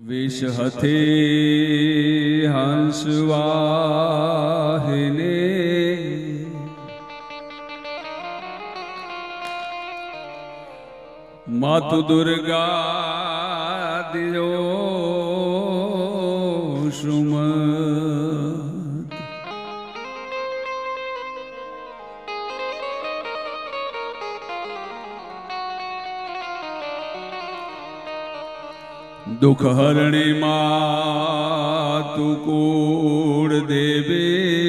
વિષ હથે હંસવાહિને માતુ દુર્ગા દિયો સુમત દુઃખ હરણી માં તું કુળ દેવે.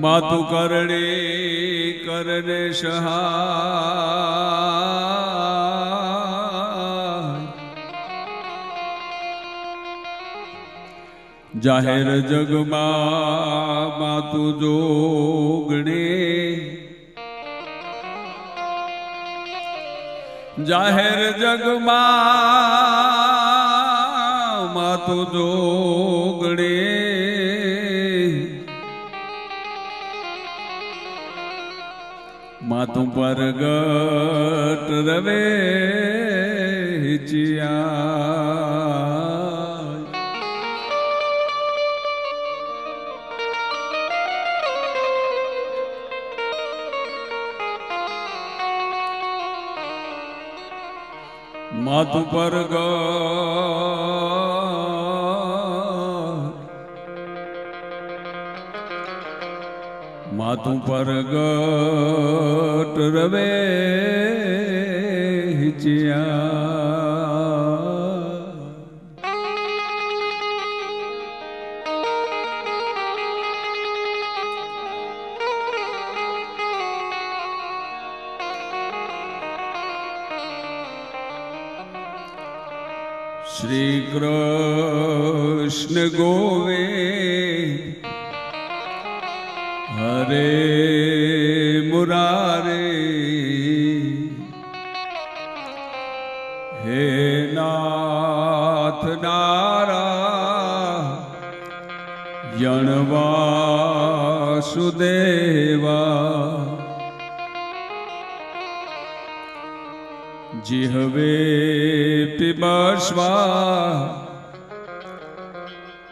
માતુ કરણે કરને સહાય. જાહેર જગમાં માતુ જોગણે. જાહેર જગમાં માતુ જોગણે માતું પરગટ રવે ચિયા માતું પરગટ માતું પરગટ રવે ચિયા શ્રી કૃષ્ણ ગોવે હરે મુરારે. હે નાથ નારા યણવાસુદેવા જીહવે પિબશ્વા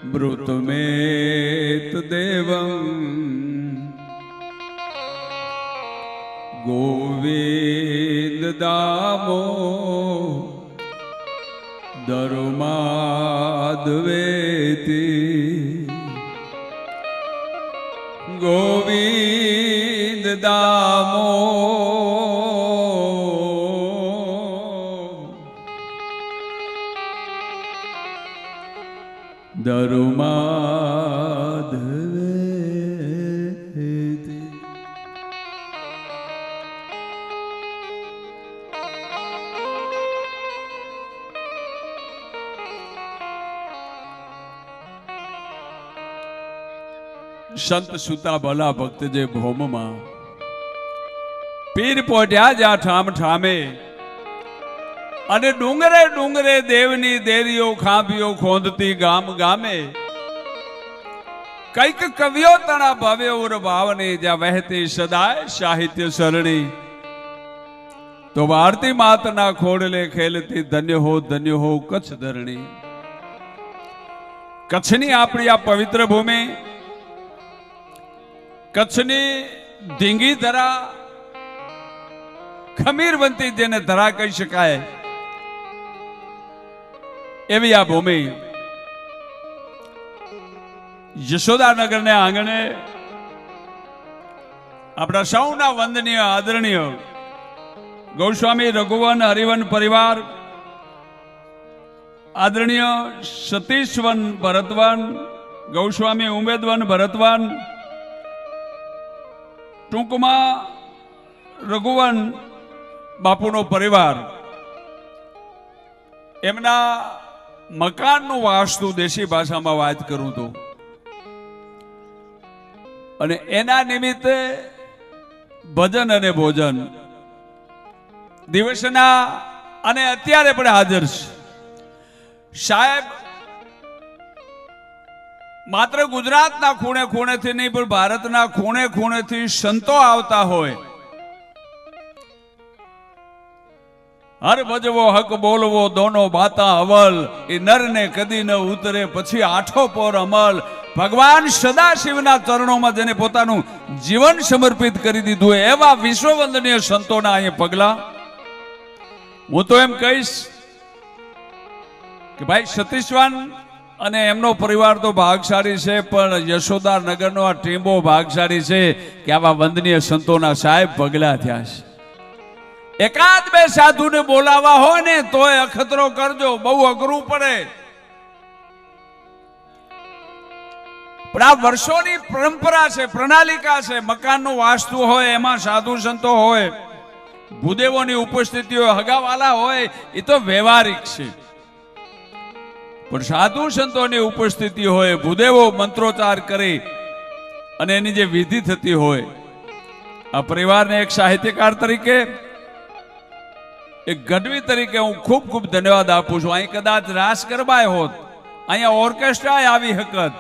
મૃતમેત દેવમ. ગોવિંદ દામો દરુમાદવેતી ગોવિંદ દા દરુમાધવે સંત સુતા ભલા ભક્ત જે ભોમમાં પીર પોઢ્યા જ્યાં ઠામ ઠામે અને ડુંગરે ડુંગરે દેવની દેરીઓ, ખાંભીઓ ખોંદતી ગામ ગામે. કંઈક કવિઓ તણા ભવ્ય ઉર ભાવની જ્યાં વહેતી સદાય સાહિત્ય સરણી. તો ભારતી માતના ખોડલે ખેલતી ધન્ય હો ધન્ય હો કચ્છ ધરણી. કચ્છની આપણી આ પવિત્ર ભૂમિ, કચ્છની ધીંગી ધરા, ખમીરવંતી જેને ધરા કહી શકાય. એવી આ ભૂમિ. યશોદાનગરને આંગણે આપણા સૌના વંદનીય આદરણીય ગૌસ્વામી રઘુવન હરિવન પરિવાર, આદરણીય સતીશવન ભરતવન, ગૌસ્વામી ઉમેદવન ભરતવન, ટૂંકમાં રઘુવન બાપુનો પરિવાર. એમના મકાનનું વાસ્તુ દેશી ભાષામાં વાત કરું તો. અને એના નિમિત્તે ભજન અને ભોજન દિવસના અને અત્યારે પણ હાજર છે. સાહેબ, માત્ર ગુજરાતના ખૂણે ખૂણેથી નહીં, પણ ભારતના ખૂણે ખૂણેથી સંતો આવતા હોય. હર ભજવો, હક બોલવો, દોનો બાતા અવલ, એ નરને કદી ન ઉતરે, પછી આઠો પોર અમલ. ભગવાન સદાશિવના ચરણોમાં જેને પોતાનું જીવન સમર્પિત કરી દીધું એવા વિશ્વવંદનીય સંતોના અહીંયા પગલા. હું તો એમ કહીશ કે ભાઈ સતીશવાન અને એમનો પરિવાર તો ભાગશાળી છે, પણ યશોદા નગરનો આ ટીમો ભાગશાળી છે કે આવા વંદનીય સંતોના સાહેબ પગલા થયા છે. એકાદ બે સાધુને બોલાવા હોય ને તોય અખતરો કરજો, બહુ અઘરું પડે. પણ આ વર્ષોની પરંપરા છે, પ્રણાલિકા છે, મકાનનું વાસ્તુ હોય, એમાં સાધુ સંતો હોય, ભૂદેવોની ઉપસ્થિતિ હોય હગાવાલા હોય, એ તો વ્યવહારિક છે. પણ સાધુ સંતોની ઉપસ્થિતિ હોય, ભૂદેવો મંત્રોચ્ચાર કરી, અને એની જે વિધિ થતી હોય, આ પરિવારને એક સાહિત્યકાર તરીકે એક ગઢવી તરીકે હું ખૂબ ખૂબ ધન્યવાદ આપું છું. અહીં કદાચ રાસ ગરબાય હોત, અહીંયા ઓર્કેસ્ટ્રા આવી હકત.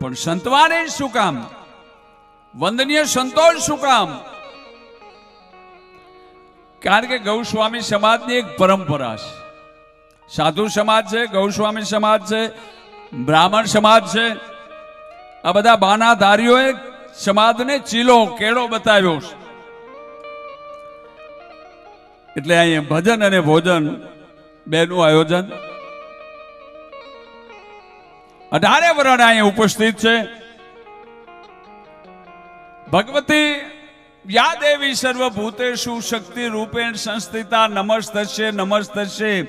પણ સંતવાને શું કામ? વંદનીય સંતોષ શું કામ? કારણ કે ગૌસ્વામી સમાજની એક પરંપરા છે. સાધુ સમાજ છે, ગૌસ્વામી સમાજ છે, બ્રાહ્મણ સમાજ છે. આ બધા બાનાધારીઓએ સમાજને ચીલો, કેળો બતાવ્યો છે. એટલે અહીંયા ભજન અને ભોજન બેનું આયોજન. અઢારે વરણ અહીંયા ઉપસ્થિત છે. ભગવતી યાદેવી સર્વભૂતેશુ શક્તિ રૂપેણ સંસ્થિતા નમસ્તસ્ય નમસ્તસ્ય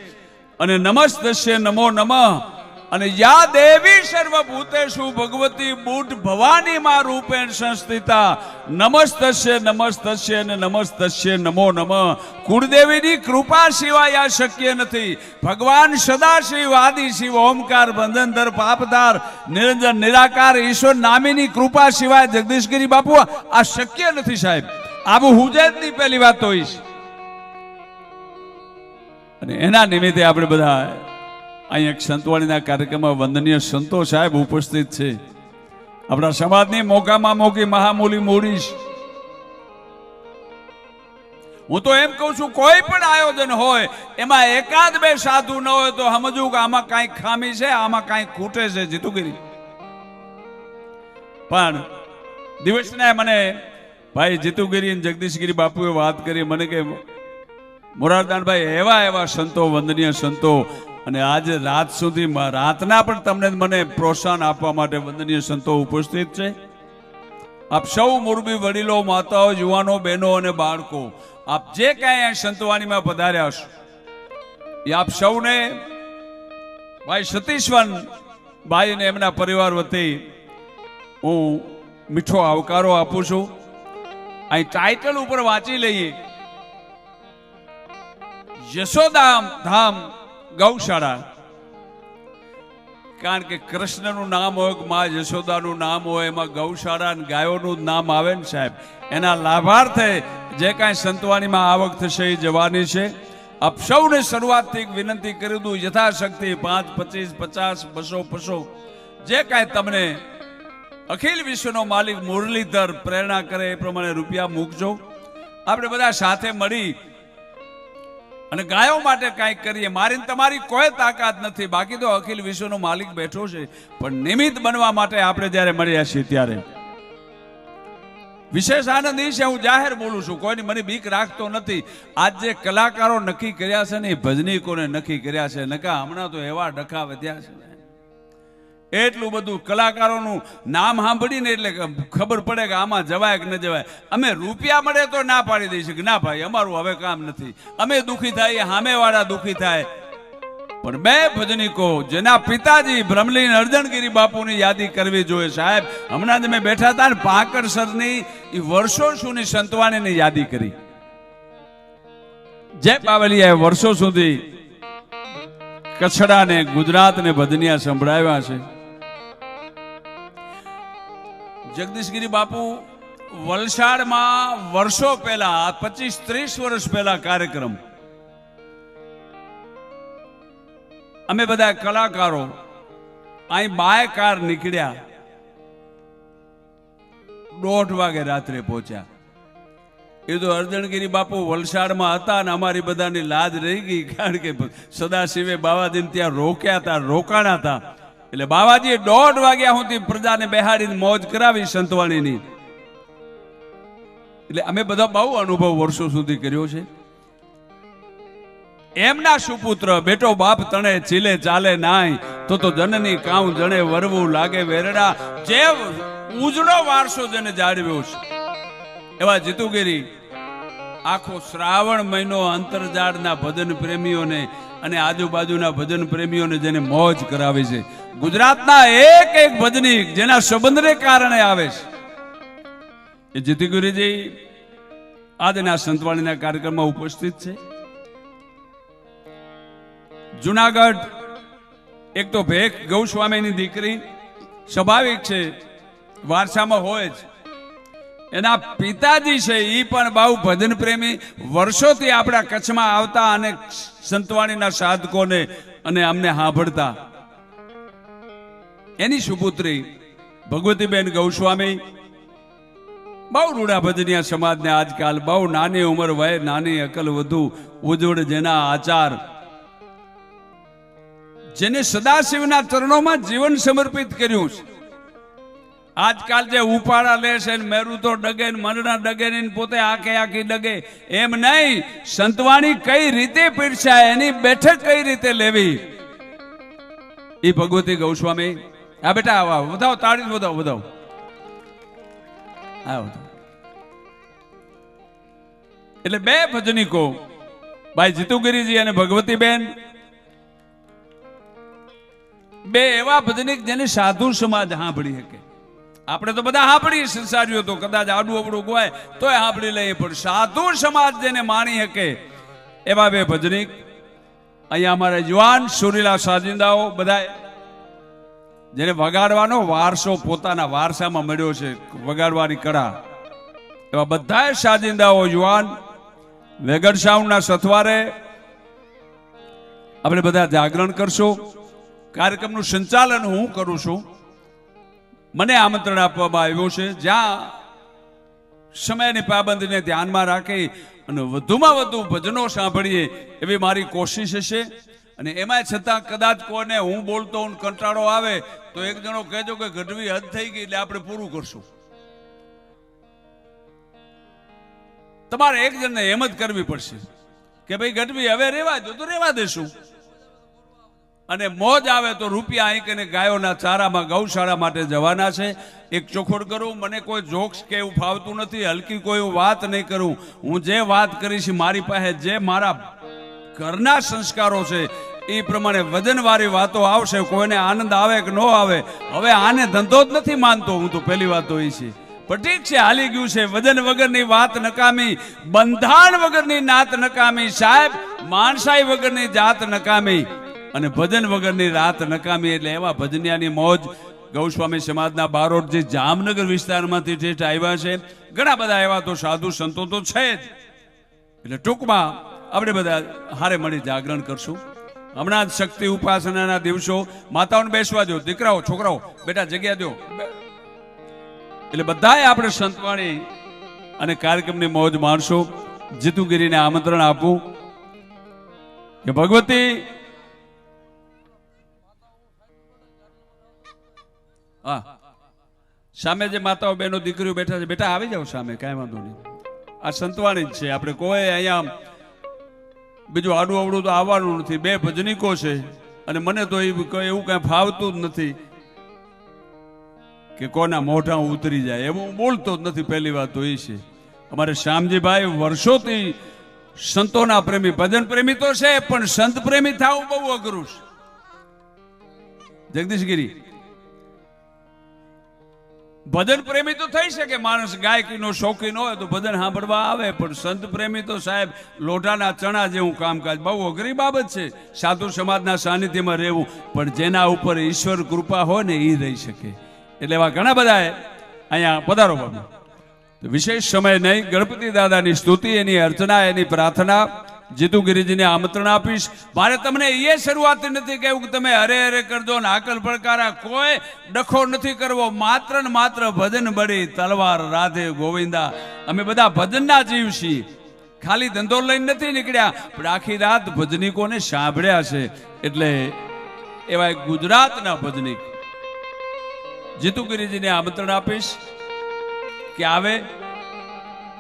અને નમસ્તસ્ય નમો નમઃ. અને યા દેવી સર્વભૂતેશુ ભગવતી બુટ ભવાની માં રૂપેણ સંસ્થિતા. નમસ્તસ્ય નમસ્તસ્ય અને નમસ્તસ્ય નમો નમઃ. કુળદેવીની કૃપા સિવાય આ શક્ય નથી. ભગવાન સદાશિવ આદિશિવ ઓમકાર બંધનધર પાપધાર નિરંજન નિરાકાર ઈશ્વર નામીની કૃપા સિવાય જગદીશગીરી બાપુ આ શક્ય નથી સાહેબ. આવું હુજેતની પહેલી વાત તો અને એના નિમિત્તે આપણે બધા અહીંયા એક સંતવાણીના કાર્યક્રમમાં વંદનીય સંતો સાહેબ ઉપસ્થિત છે. આપણા સમાજની મોકામાં મોકી મહામૂલી મૂડીશ. હું તો એમ કહું છું, કોઈ પણ આયોજન હોય, એમાં એકાદ બે સાધુ ન હોય તો સમજવું કે આમાં કાંઈક ખામી છે, આમાં કાંઈક ખૂટે છે જીતુગીરી પણ દિવસને મને ભાઈ જીતુગીરી અને જગદીશગીરી બાપુએ વાત કરી, મને કે મોરારદાનભાઈ, એવા એવા સંતો, વંદનીય સંતો અને આજે રાત સુધી રાતના પણ તમને મને પ્રોત્સાહન આપવા માટે વંદનીય સંતો ઉપસ્થિત છે. આપ સૌ મુરબી વડીલો, માતાઓ, યુવાનો, બહેનો અને બાળકો, આપ જે કાંઈ સંતવાણીમાં પધાર્યા છો એ આપ સૌને ભાઈ સતીશવન ભાઈ અને એમના પરિવાર વતી હું મીઠો આવકારો આપું છું. અહીં ટાઇટલ ઉપર વાંચી લઈએ. યશોદામ ધામ ગૌશાળા. કારણ કે કૃષ્ણનું નામ હોય મા યશોદાનું નામ હોય, એમાં ગૌશાળા અને ગાયોનું નામ આવે ને સાહેબ. એના લાભાર્થે જે કાંઈ સંતવાણીમાં આવક થશે એ જવાની છે. આપ સૌને શરૂઆતથી વિનંતી કરી દઉં, યથાશક્તિ પાંચ, પચીસ, પચાસ, બસો પસો જે કાંઈ તમને અખિલ વિશ્વનો માલિક મુરલીધર પ્રેરણા કરે એ પ્રમાણે રૂપિયા મૂકજો. આપણે બધા સાથે મળી અને ગાયો માટે કાંઈક કરીએ. મારીને તમારી કોઈ તાકાત નથી. બાકી તો અખિલ વિશ્વનો માલિક બેઠો છે. પણ નિમિત્ત બનવા માટે આપણે જ્યારે મળ્યા છીએ ત્યારે. વિશેષ આનંદ એ છે, હું જાહેર બોલું છું. કોઈની મને બીક રાખતો નથી. આજ જે કલાકારો નક્કી કર્યા છે ને, એ ભજનીકોને નક્કી કર્યા છે. નકા, હમણાં તો એવા ડખા વધ્યા છે. ને એટલું બધું કલાકારોનું નામ સાંભળીને એટલે ખબર પડે કે આમાં જવાય કે ન જવાય. અમે રૂપિયા મળે તો ના પાડી દઈશું કે ના ભાઈ, અમારું હવે કામ નથી. અમે દુઃખી થાય, સામેવાળા દુઃખી થાય. પણ બે ભજનિકો, જેના પિતાજી બ્રહ્મલીન અર્જણગીરી બાપુની યાદી કરવી જોઈએ સાહેબ, હમણાં જ મેં બેઠા હતા ને પાકડ સરની એ વર્ષો સુની સંતવાણીની યાદી કરી. જે પાવલિયાએ વર્ષો સુધી કચ્છડાને, ગુજરાતને ભજનિયા સંભળાવ્યા છે. જગદીશગીરી બાપુ, વલસાડમાં વર્ષો પહેલા, પચીસ ત્રીસ વર્ષ પહેલા કાર્યક્રમ. અમે બધા કલાકારો, અહીં બાય કાર નીકળ્યા. દોઢ વાગે રાત્રે પહોંચ્યા. એ તો અર્જણગીરી બાપુ વલસાડમાં હતા ને અમારી બધાની લાજ રહી ગઈ, કારણ કે સદાશિવે બાવાજીને ત્યાં રોક્યા હતા, રોકાણા હતા. એટલે બાવાજી દોઢ વાગ્યા સુધી પ્રજાને બેહાડીને મોજ કરાવી સંતવાણીની. એટલે અમે બધા બહુ અનુભવ વર્ષો સુધી કર્યો છે. એમના સુપુત્ર, બેટો, બાપ તણે, ચીલે, ચાલે, નાય, તો તો જનની કાઉ જણે વરવું લાગે વેરડા. જે ઉજળો વારસો જેને જાળવ્યો છે. એવા જીતુગીરી આખો શ્રાવણ મહિનો અંતરજાળના ભજન પ્રેમીઓને અને આજુબાજુના ભજન પ્રેમીઓને જેને મોજ કરાવે છે. ગુજરાતના એક એક ભજનીક જેના સંબંધને કારણે આવે છે. એ જીતુગીરીજી આજના સંતવાણીના કાર્યક્રમમાં ઉપસ્થિત છે. જુનાગઢ, એક તો ભેખ ગૌસ્વામીની દીકરી સ્વાભાવિક છે, વારસામાં હોય જ. એના પિતાજી છે એ પણ બહુ ભજન પ્રેમી. વર્ષોથી આપણા કચ્છમાં આવતા અને સંતવાણીના સાધકોને અને અમને સાંભળતા. એની સુપુત્રી ભગવતીબેન ગૌસ્વામી બહુ રૂડા ભજનિયા સમાજને આજકાલ બહુ નાની ઉંમર વય નાની અકલ વધુ ઉજવળ જેના આચાર. જેને સદાશિવના ચરણોમાં જીવન સમર્પિત કર્યું છે. આજકાલ જે ઉપાડા લે છે ને મેરું તો ડગે ને મરણા ડગે ને પોતે આખે આખી ડગે. એમ નહીં, સંતવાણી કઈ રીતે પીરસાય એની બેઠક કઈ રીતે લેવી? એ ભગવતી ગૌસ્વામી. આ બેટા, આવો વધાવો, તાળી વધાવો વધાવો. આવો એટલે બે ભજનીકો, ભાઈ જીતુગીરીજી અને ભગવતીબેન. બે એવા ભજનિક જેને સાધુ સમાજ સાંભળી શકે. આપણે તો બધા સાંભળીએ સંસારીઓ તો, કદાચ આડું અવડું ગવાય, તોય સાંભળી લઈએ. પણ સાધુ સમાજ જેને માણી શકે, એવા બે ભજનિક, અહીંયા અમારા યુવાન સુરીલા સાજિંદાઓ બધા જેને વગાડવાનો વારસો પોતાના વારસામાં મળ્યો છે, વગાડવાની કળા. એવા બધા સાજિંદાઓ યુવાન વેગડ સાઉન્ડના સથવારે, આપણે બધા જાગરણ કરશું. કાર્યક્રમનું સંચાલન હું કરું છું. મને આમંત્રણ આપવામાં આવ્યું છે. જ્યાં સમયની પાબંદીને ધ્યાનમાં રાખી અને વધુમાં વધુ ભજનો સાંભળીએ એવી મારી કોશિશ હશે. અને એમાં છતાં કદાચ કોને હું બોલતો હું કંટાળો આવે, તો એક જણો કહેજો કે ગઢવી હદ થઈ ગઈ એટલે આપણે પૂરું કરશું. તમારે એક જણને એમ કરવી પડશે કે ભાઈ ગઢવી હવે રેવા દો તો રેવા દેશું. અને મોજ આવે તો રૂપિયા અહીં ગાયોના ચારામાં ગૌશાળા માટે જવાના છે. એક ચોખોડ કરું, મને કોઈ જોક્સ કે એવું ફાવતું નથી, હલકી કોઈ વાત નહીં કરું. હું જે વાત કરીશ મારી પાસે જે મારા ઘરના સંસ્કારો છે, એ પ્રમાણે વજનવાળી વાતો આવશે, કોઈને આનંદ આવે કે ન આવે. હવે આને ધંધો જ નથી માનતો હું તો, પહેલી વાત તો એ છે. પણ ઠીક છે, હાલી ગયું છે, વજન વગરની વાત નકામી, બંધાણ વગરની નાત નકામી, સાહેબ, માણસાઈ વગરની જાત નકામી. અને ભજન વગરની રાત નકામી એટલે એવા ભજનિયાની મોજ ગૌસ્વામી સમાજના બારોટ જે જામનગર વિસ્તારમાંથી ઠેઠ આવ્યા છે. ઘણા બધા એવા તો સાધુ સંતો તો છે જ. એટલે ટૂંકમાં આપણે બધા હારે મળી જાગરણ કરશું. હમણાં જ શક્તિ ઉપાસનાના દિવસો. માતાઓને બેસવા દો દીકરાઓ, છોકરાઓ, બેટા જગ્યા દો એટલે બધાએ આપણે સંતવાણી અને કાર્યક્રમની મોજ માણશો. જીતુગીરીને આમંત્રણ આપવું કે ભગવતી હા. સામે જે માતાઓ બહેનો દીકરીઓ બેઠા છે, બેટા આવી જાઓ સામે, કાંઈ વાંધો નહીં. આ સંતવાણી જ છે. આપણે કોઈ અહીંયા બીજું આડું અવડું તો આવવાનું નથી. બે ભજનીકો છે અને મને તો એવું કાંઈ ફાવતું જ નથી કે કોના મોઢા ઉતરી જાય. એવું હું બોલતો જ નથી પહેલી વાત તો એ છે. અમારે શ્યામજીભાઈ વર્ષોથી સંતોના પ્રેમી, ભજન પ્રેમી તો છે, પણ સંત પ્રેમી થવું બહુ અઘરું છે. જગદીશગીરી ભજન પ્રેમી તો થઈ શકે, માણસ ગાયકીનો શોખીન હોય તો ભજન સાંભળવા આવે, પણ સંત પ્રેમી તો સાહેબ લોઢાના ચણા જેવું કામકાજ, બહુ અઘરી બાબત છે. સાધુ સમાજના સાનિધ્યમાં રહેવું, પણ જેના ઉપર ઈશ્વર કૃપા હોય ને એ રહી શકે. એટલે એવા ઘણા બધા અહીંયા પધારો બાબુ. વિશેષ સમય નહીં, ગણપતિ દાદાની સ્તુતિ, એની અર્ચના, એની પ્રાર્થના જીતુગીરીજીને આમંત્રણ આપીશ. મારે તમને એ શરૂઆત નથી કહેવું કે તમે હરે હરે કરજો ને આકલ પડકારા કોઈ ડખો નથી કરવો. માત્ર ને માત્ર ભજન બળી તલવાર રાધે ગોવિંદા. અમે બધા ભજનના જીવ છીએ. ખાલી ધંધો લઈને નથી નીકળ્યા, પણ આખી રાત ભજનિકોને સાંભળ્યા છે. એટલે એવા ગુજરાતના ભજનિક જીતુગીરીજીને આમંત્રણ આપીશ કે આવે.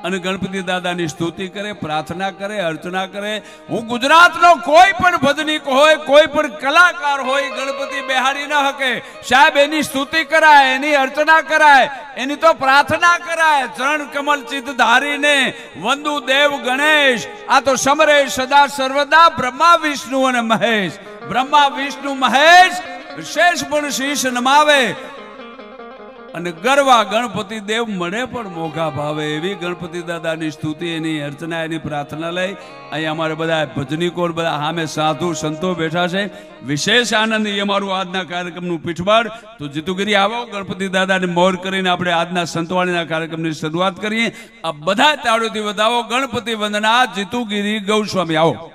અને ગણપતિ દાદાની સ્તુતિ કરે, પ્રાર્થના કરે, અર્ચના કરે. હું ગુજરાતનો કોઈ પણ ભજનિક હોય, કોઈ પણ કલાકાર હોય, ગણપતિ બેહાડી ન હકે. સાહેબ, એની સ્તુતિ કરાય, એની અર્ચના કરાય, એની તો પ્રાર્થના કરાય. ચરણ કમલ ચિત્ત ધારીને, વંદુ દેવ ગણેશ. આ તો સમરે સદા સર્વદા બ્રહ્મા વિષ્ણુ અને મહેશ. બ્રહ્મા વિષ્ણુ મહેશ શેષ પણ શીશ નમાવે. અને ગરવા ગણપતિ દેવ મને પણ મોઘા ભાવે એવી ગણપતિ દાદાની સ્તુતિ, એની અર્ચના, એની પ્રાર્થના લઈ અહીંયા અમારે બધા ભજનીકો બધા સામે સાધુ સંતો બેઠા છે. વિશેષ આનંદ, એ અમારું આજના કાર્યક્રમનું પીઠબળ. તો જીતુગીરી આવો, ગણપતિ દાદાને મોર કરીને આપણે આજના સંતવાણીના કાર્યક્રમની શરૂઆત કરીએ. આ બધા તાળુથી વધાવો, ગણપતિ વંદના, જીતુગીરી ગૌસ્વામી, આવો.